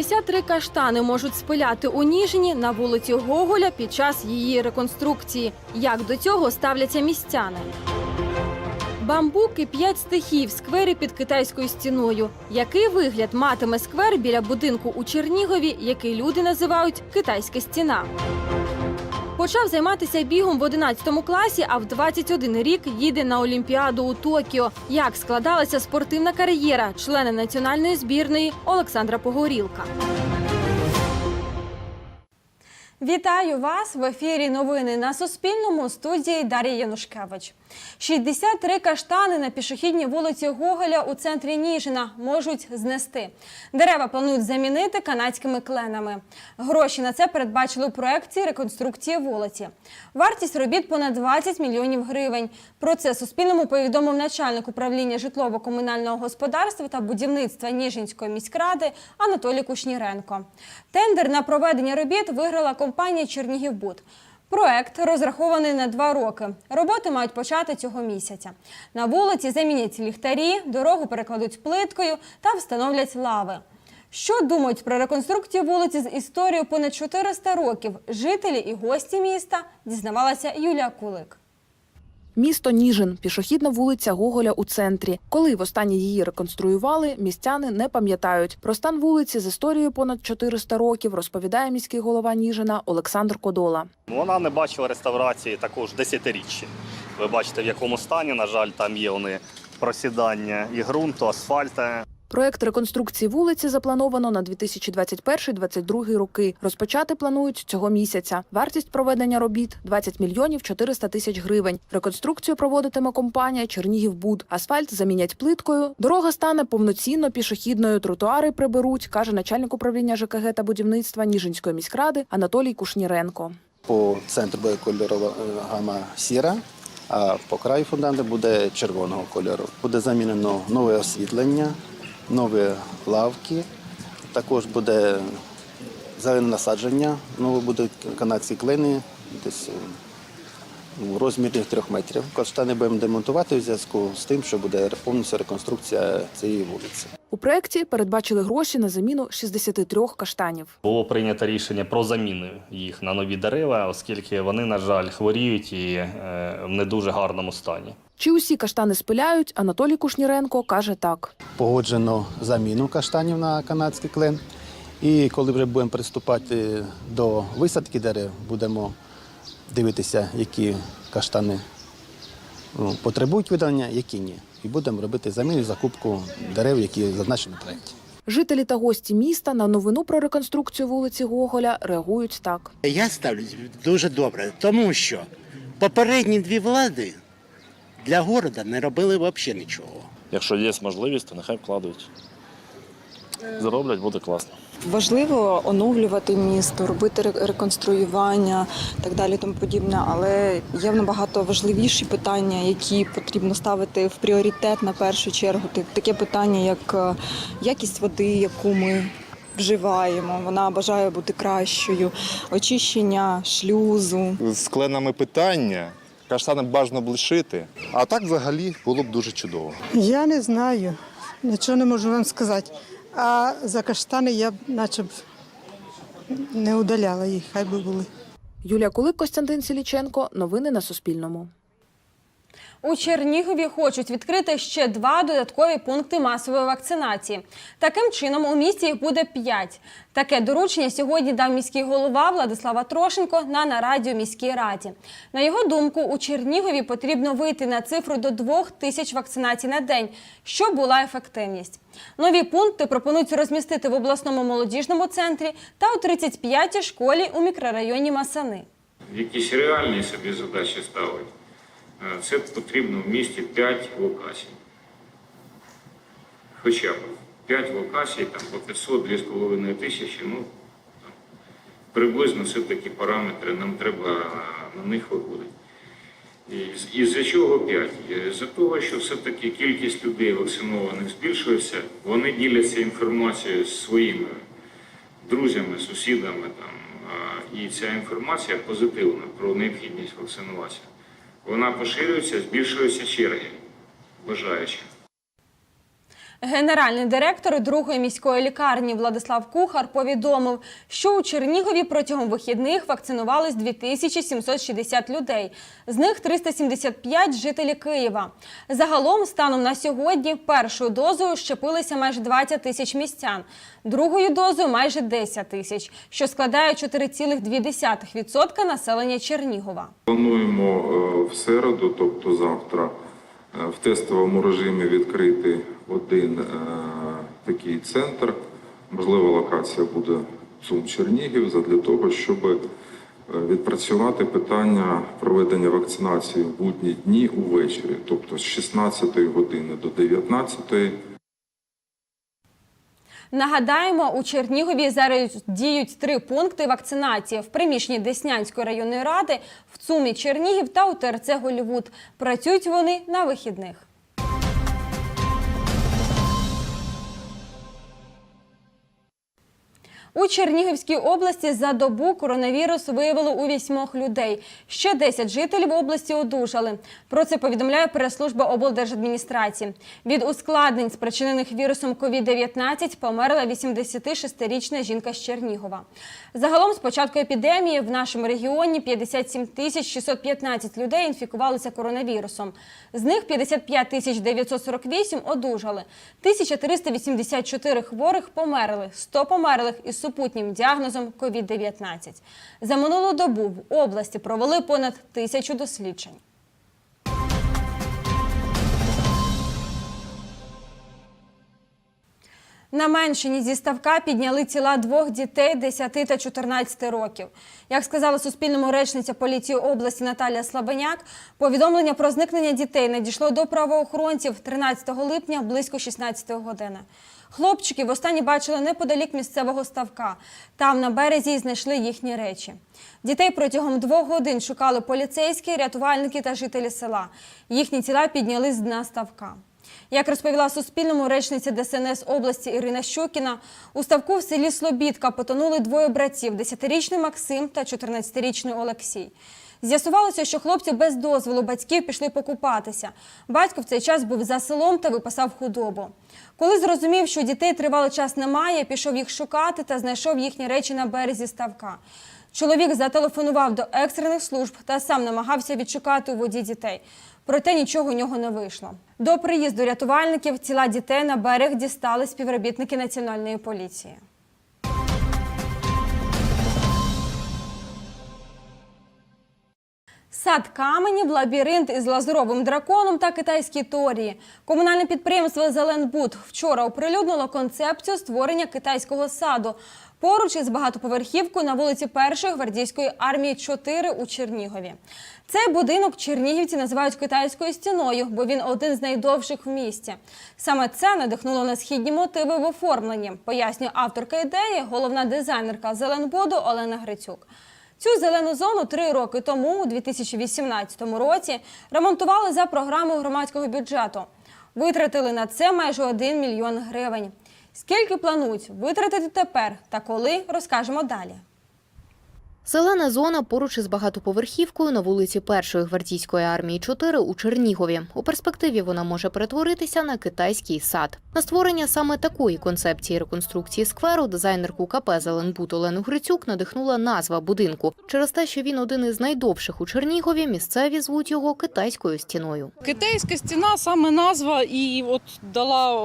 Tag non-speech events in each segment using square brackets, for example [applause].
63 каштани можуть спиляти у Ніжині на вулиці Гоголя під час її реконструкції. Як до цього ставляться містяни? Бамбук і п'ять стихій в сквері під китайською стіною. Який вигляд матиме сквер біля будинку у Чернігові, який люди називають Китайська стіна? Почав займатися бігом в 11 класі, а в 21 рік їде на Олімпіаду у Токіо. Як складалася спортивна кар'єра члена національної збірної Олександра Погорілка. Вітаю вас в ефірі. Новини на Суспільному студії Дар'я Янушкевич. 63 каштани на пішохідній вулиці Гоголя у центрі Ніжина можуть знести. Дерева планують замінити канадськими кленами. Гроші на це передбачили у проекції реконструкції вулиці. Вартість робіт понад 20 мільйонів гривень. Про це Суспільному повідомив начальник управління житлово-комунального господарства та будівництва Ніжинської міськради Анатолій Кушніренко. Тендер на проведення робіт виграла компанія Чернігівбуд. Проект розрахований на два роки. Роботи мають почати цього місяця. На вулиці замінять ліхтарі, дорогу перекладуть плиткою та встановлять лави. Що думають про реконструкцію вулиці з історією понад 400 років? Жителі і гості міста дізнавалася Юлія Кулик. Місто Ніжин, пішохідна вулиця Гоголя у центрі. Коли востаннє її реконструювали, містяни не пам'ятають. Про стан вулиці з історією понад 400 років розповідає міський голова Ніжина Олександр Кодола. Вона не бачила реставрації також десятиріччя. Ви бачите, в якому стані, на жаль, там є вони просідання і ґрунту, асфальта. Проект реконструкції вулиці заплановано на 2021-2022 роки. Розпочати планують цього місяця. Вартість проведення робіт 20 мільйонів 400 тисяч гривень. Реконструкцію проводитиме компанія Чернігівбуд. Асфальт замінять плиткою. Дорога стане повноцінно пішохідною. Тротуари приберуть, каже начальник управління ЖКГ та будівництва Ніжинської міськради Анатолій Кушніренко. По центру буде кольорова е, гама сіра, а по краю фундаменту буде червоного кольору. Буде замінено нове освітлення, нові лавки. Також буде зелене насадження, нові будуть канадські клини, десь е, у розмірі трьох метрів. Каштани будемо демонтувати в зв'язку з тим, що буде повністю реконструкція цієї вулиці. У проекті передбачили гроші на заміну 63 каштанів. Було прийнято рішення про заміну їх на нові дерева, оскільки вони, на жаль, хворіють і е, в не дуже гарному стані. Чи усі каштани спиляють? Анатолій Кушніренко каже так. Погоджено заміну каштанів на канадський клен. І коли вже будемо приступати до висадки дерев, будемо дивитися, які каштани ну, потребують видалення, які ні. І будемо робити заміну і закупку дерев, які зазначені в проєкті. Жителі та гості міста на новину про реконструкцію вулиці Гоголя реагують так. Я ставлюсь дуже добре, тому що попередні дві влади для города не робили взагалі нічого. Якщо є можливість, то нехай вкладуть. Зроблять, буде класно. Важливо оновлювати місто, робити ре- реконструювання так далі, тому подібне. Але є набагато важливіші питання, які потрібно ставити в пріоритет на першу чергу. Таке питання, як е, якість води, яку ми вживаємо. Вона бажає бути кращою, очищення шлюзу. з кленами питання. Каштани бажано б лишити, а так взагалі було б дуже чудово. Я не знаю, нічого не можу вам сказати. А за каштани я б наче б не удаляла їх, хай би були. Юлія Кулик, Костянтин Сіліченко. Новини на Суспільному. У Чернігові хочуть відкрити ще два додаткові пункти масової вакцинації. Таким чином, у місті їх буде п'ять. Таке доручення сьогодні дав міський голова Владислава Трошенко на нараді у міській раді. На його думку, у Чернігові потрібно вийти на цифру до двох тисяч вакцинацій на день, щоб була ефективність. Нові пункти пропонують розмістити в обласному молодіжному центрі та у 35-й школі у мікрорайоні Масани. якісь реальні собі задачі ставити, е, це потрібно в місті 5 локацій. Хоча б 5 локацій, там по 500 2,5 тисячі, ну, там, приблизно це такі параметри, нам треба е, на них виходити. І, за чого 5? За того, що все-таки кількість людей вакцинованих збільшується, вони діляться інформацією з своїми друзями, сусідами там. І ця інформація позитивна про необхідність вакцинуватися. Вона поширюється, збільшуються черги бажаючих. Генеральний директор другої міської лікарні Владислав Кухар повідомив, що у Чернігові протягом вихідних вакцинувались 2760 людей. З них 375 – жителі Києва. Загалом, станом на сьогодні, першою дозою щепилися майже 20 тисяч містян, другою дозою майже 10 тисяч, що складає 4,2% населення Чернігова. Плануємо е, в середу, тобто завтра, е, в тестовому режимі відкрити один е, такий центр. Можливо, локація буде Цум Чернігів задля того, щоб е, відпрацювати питання проведення вакцинації в будні дні увечері, тобто з 16 години до 19 Нагадаємо, у Чернігові зараз діють три пункти вакцинації в приміщенні Деснянської районної ради, в ЦУМі Чернігів та у ТРЦ Голівуд. Працюють вони на вихідних. У Чернігівській області за добу коронавірус виявили у вісьмох людей. Ще 10 жителів області одужали. Про це повідомляє прес-служба облдержадміністрації. Від ускладнень, спричинених вірусом COVID-19, померла 86-річна жінка з Чернігова. Загалом з початку епідемії в нашому регіоні 57 тисяч 615 людей інфікувалися коронавірусом. З них 55 тисяч 948 одужали. 1384 хворих померли, 100 померлих супутнім діагнозом COVID-19. За минулу добу в області провели понад тисячу досліджень. На Меншині зі ставка підняли тіла двох дітей 10 та 14 років. Як сказала Суспільному речниця поліції області Наталія Слабеняк, повідомлення про зникнення дітей надійшло до правоохоронців 13 липня близько 16 години. Хлопчиків востаннє бачили неподалік місцевого ставка. Там на березі знайшли їхні речі. Дітей протягом двох годин шукали поліцейські, рятувальники та жителі села. Їхні тіла підняли з дна ставка. Як розповіла Суспільному речниця ДСНС області Ірина Щокіна, у ставку в селі Слобідка потонули двоє братів – 10-річний Максим та 14-річний Олексій. З'ясувалося, що хлопці без дозволу батьків пішли покупатися. Батько в цей час був за селом та випасав худобу. Коли зрозумів, що дітей тривалий час немає, пішов їх шукати та знайшов їхні речі на березі ставка. Чоловік зателефонував до екстрених служб та сам намагався відшукати у воді дітей. Проте нічого у нього не вийшло. До приїзду рятувальників тіла дітей на берег дістали співробітники національної поліції. Сад каменів, лабіринт із лазуровим драконом та китайські торії. Комунальне підприємство Зеленбуд вчора оприлюднило концепцію створення китайського саду поруч із багатоповерхівкою на вулиці Першої гвардійської армії 4 у Чернігові. Цей будинок чернігівці називають китайською стіною, бо він один з найдовших в місті. Саме це надихнуло на східні мотиви в оформленні, пояснює авторка ідеї, головна дизайнерка Зеленбуду Олена Грицюк. Цю зелену зону три роки тому, у 2018 році, ремонтували за програмою громадського бюджету. Витратили на це майже 1 мільйон гривень. Скільки планують витратити тепер та коли, розкажемо далі. Зелена зона поруч із багатоповерхівкою на вулиці Першої гвардійської армії 4 у Чернігові. У перспективі вона може перетворитися на китайський сад. На створення саме такої концепції реконструкції скверу дизайнерку КП Зеленбут Олену Грицюк надихнула назва будинку. Через те, що він один із найдовших у Чернігові, місцеві звуть його китайською стіною. Китайська стіна саме назва і от дала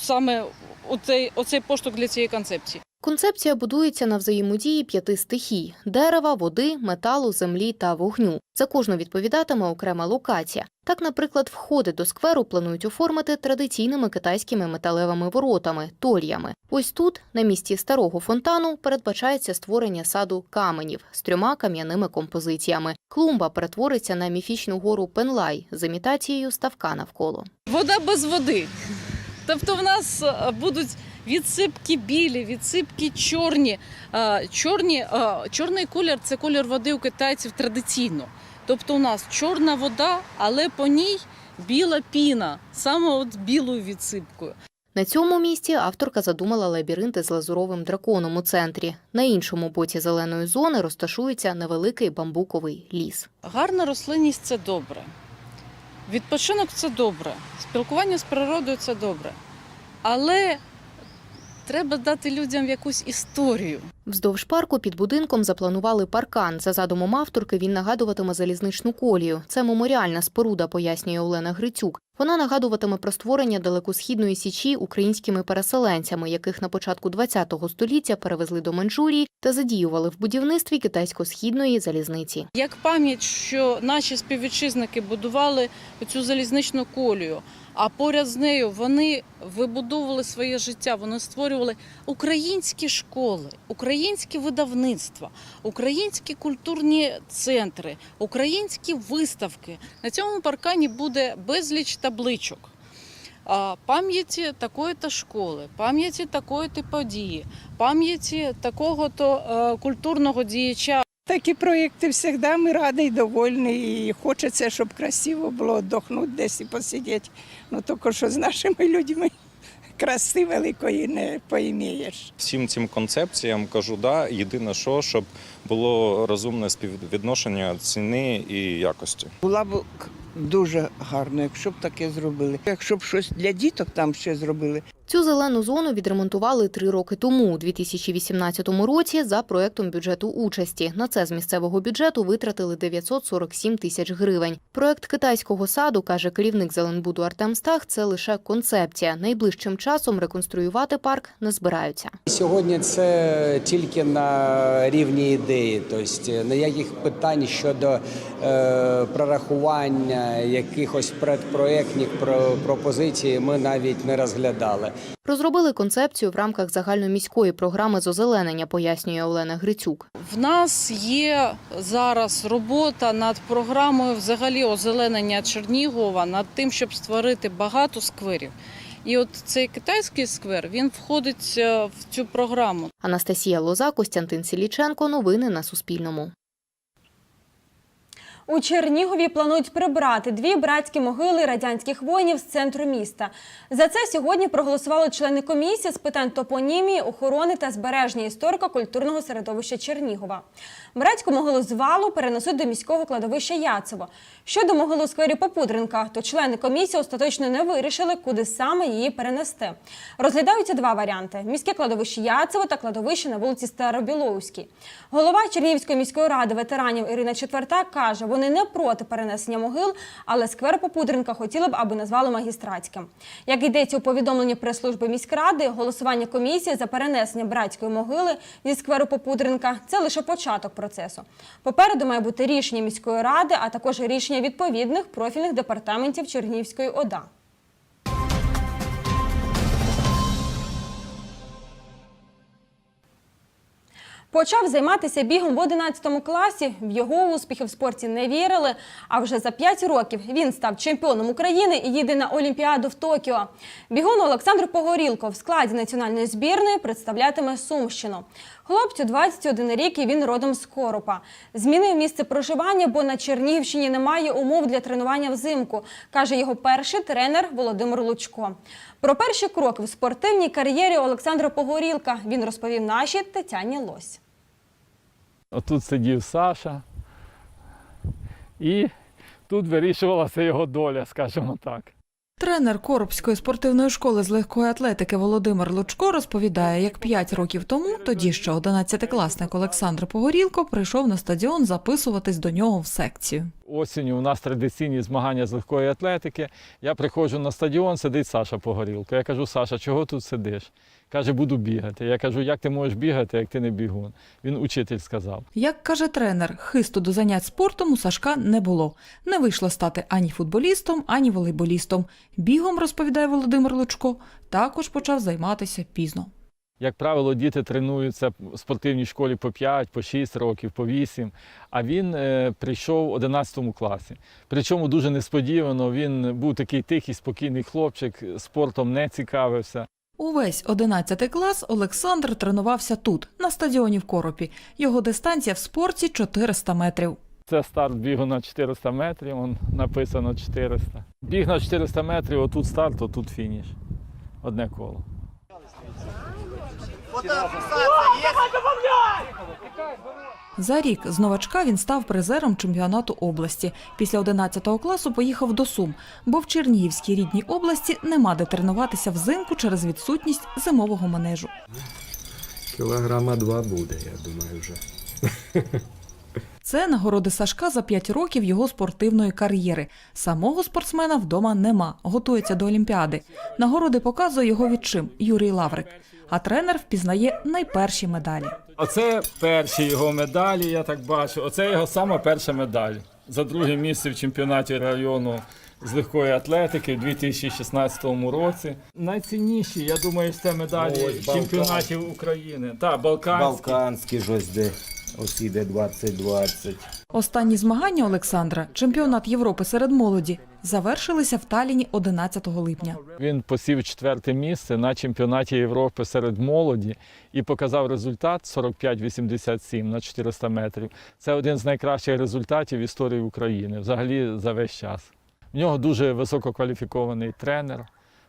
саме оцей, оцей поштовх для цієї концепції. Концепція будується на взаємодії п'яти стихій: дерева, води, металу, землі та вогню. За кожну відповідатиме окрема локація. Так, наприклад, входи до скверу планують оформити традиційними китайськими металевими воротами тольями. Ось тут, на місці старого фонтану, передбачається створення саду каменів з трьома кам'яними композиціями. Клумба перетвориться на міфічну гору Пенлай з імітацією ставка навколо. Вода без води. Тобто в нас е, будуть відсипки білі, відсипки чорні. Е, Чорні, е, чорний колір це колір води у китайців традиційно. Тобто у нас чорна вода, але по ній біла піна, саме от білою відсипкою. На цьому місці авторка задумала лабіринти з лазуровим драконом у центрі. На іншому боці зеленої зони розташується невеликий бамбуковий ліс. Гарна рослинність це добре. Відпочинок це добре, спілкування з природою це добре. Але треба дати людям якусь історію. Вздовж парку під будинком запланували паркан. За задумом авторки він нагадуватиме залізничну колію. Це меморіальна споруда, пояснює Олена Грицюк. Вона нагадуватиме про створення далекосхідної січі українськими переселенцями, яких на початку ХХ століття перевезли до Манчжурії та задіювали в будівництві китайсько-східної залізниці. Як пам'ять, що наші співвітчизники будували цю залізничну колію, а поряд з нею вони вибудовували своє життя, вони створювали українські школи, українські видавництва, українські культурні центри, українські виставки. На цьому паркані буде безліч табличок. Пам'яті такої-то школи, пам'яті такої-то події, пам'яті такого-то е, культурного діяча. Такі проєкти завжди ми раді і довольні, і хочеться, щоб красиво було віддохнути десь і посидіти. Ну тільки що з нашими людьми краси великої не поімієш. Всім цим концепціям кажу да. Єдине, що щоб було розумне співвідношення ціни і якості. Була б дуже гарно, якщо б таке зробили. Якщо б щось для діток там ще зробили. Цю зелену зону відремонтували три роки тому, у 2018 році, за проектом бюджету участі. На це з місцевого бюджету витратили 947 тисяч гривень. Проект китайського саду, каже керівник Зеленбуду Артем Стах, це лише концепція. Найближчим часом реконструювати парк не збираються. Сьогодні це тільки на рівні ідеї, тобто ніяких питань щодо е, прорахування якихось предпроєктних про- пропозицій ми навіть не розглядали. Розробили концепцію в рамках загальноміської програми з озеленення, пояснює Олена Грицюк. В нас є зараз робота над програмою взагалі озеленення Чернігова, над тим, щоб створити багато скверів. І от цей китайський сквер він входить е, в цю програму. Анастасія Лоза, Костянтин Сіліченко. Новини на Суспільному. У Чернігові планують прибрати дві братські могили радянських воїнів з центру міста. За це сьогодні проголосували члени комісії з питань топонімії, охорони та збереження історико-культурного середовища Чернігова. Братську могилу з валу перенесуть до міського кладовища Яцево. Щодо могили у сквері Попудренка, то члени комісії остаточно не вирішили, куди саме її перенести. Розглядаються два варіанти: міське кладовище Яцево та кладовище на вулиці Старобіловській. Голова Чернігівської міської ради ветеранів Ірина Четверта каже, вони не проти перенесення могил, але сквер Попудренка хотіли б, аби назвали магістратським. Як йдеться у повідомленні прес-служби міськради, голосування комісії за перенесення братської могили зі скверу Попудренка це лише початок процесу. Попереду має бути рішення міської ради, а також рішення відповідних профільних департаментів Чернігівської ОДА. Почав займатися бігом в 11 класі. В його успіхи в спорті не вірили. А вже за 5 років він став чемпіоном України і їде на Олімпіаду в Токіо. Бігун Олександр Погорілко в складі національної збірної представлятиме Сумщину. Хлопцю 21 рік і він родом з Коропа. Змінив місце проживання, бо на Чернігівщині немає умов для тренування взимку, каже його перший тренер Володимир Лучко. Про перші кроки в спортивній кар'єрі Олександра Погорілка він розповів нашій Тетяні Лось. Отут сидів Саша, і тут вирішувалася його доля, скажімо так. Тренер Коробської спортивної школи з легкої атлетики Володимир Лучко розповідає, як 5 років тому, тоді ще 11-класник Олександр Погорілко прийшов на стадіон записуватись до нього в секцію. Осінню у нас традиційні змагання з легкої атлетики. Я приходжу на стадіон, сидить Саша Погорілко. Я кажу, Саша, чого тут сидиш? Каже, буду бігати. Я кажу, як ти можеш бігати, як ти не бігун? Він учитель сказав. Як каже тренер, хисту до занять спортом у Сашка не було. Не вийшло стати ані футболістом, ані волейболістом. Бігом, розповідає Володимир Лучко, також почав займатися пізно. Як правило, діти тренуються в спортивній школі по 5, по 6 років, по 8. А він е, прийшов в 11 класі. Причому дуже несподівано він був такий тихий, спокійний хлопчик, спортом не цікавився. Увесь 11 клас Олександр тренувався тут, на стадіоні в Коропі. Його дистанція в спорті 400 метрів. Це старт бігу на 400 метрів, он написано 400. Біг на 400 метрів, отут старт, отут фініш. Одне коло. За рік з новачка він став призером чемпіонату області. Після 11 класу поїхав до Сум, бо в Чернігівській рідній області нема де тренуватися взимку через відсутність зимового манежу. Кілограма два буде, я думаю, вже. [laughs] Це нагороди Сашка за 5 років його спортивної кар'єри. Самого спортсмена вдома нема, готується до Олімпіади. Нагороди показує його відчим Юрій Лаврик. А тренер впізнає найперші медалі. Оце перші його медалі, я так бачу. Оце його сама перша медаль. За друге місце в чемпіонаті району з легкої атлетики в 2016 році. Найцінніші, я думаю, це медалі Ось, Балкан. чемпіонатів України. Так, Балканські. Балканський ж ось іде 2020. Останні змагання Олександра, чемпіонат Європи серед молоді, завершилися в Таліні 11 липня. Він посів четверте місце на чемпіонаті Європи серед молоді і показав результат 45-87 на 400 метрів. Це один з найкращих результатів в історії України, взагалі за весь час. В нього дуже висококваліфікований тренер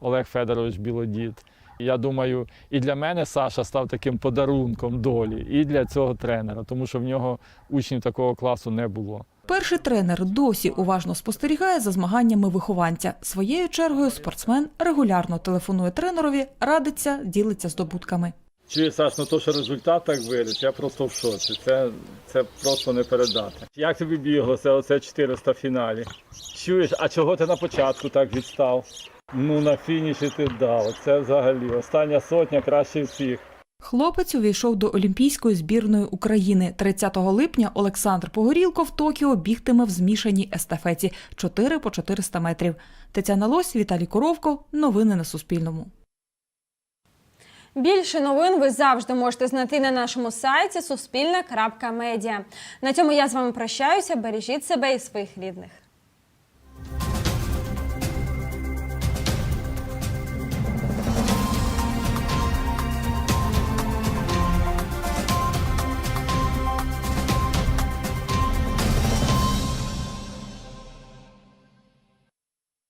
Олег Федорович Білодід. Я думаю, і для мене Саша став таким подарунком долі, і для цього тренера, тому що в нього учнів такого класу не було. Перший тренер досі уважно спостерігає за змаганнями вихованця. Своєю чергою спортсмен регулярно телефонує тренерові, радиться, ділиться здобутками. Чуєш, Саш, ну то, що результат так виріс, я просто в шоці. Це, це просто не передати. Як тобі біглося оце 400 фіналі? Чуєш, а чого ти на початку так відстав? Ну на фініші ти дав. Це взагалі остання сотня краще всіх. Хлопець увійшов до Олімпійської збірної України. 30 липня Олександр Погорілко в Токіо бігтиме в змішаній естафеті 4 по 400 метрів. Тетяна Лось, Віталій Коровко. Новини на Суспільному. Більше новин ви завжди можете знайти на нашому сайті суспільна.медіа. На цьому я з вами прощаюся. Бережіть себе і своїх рідних.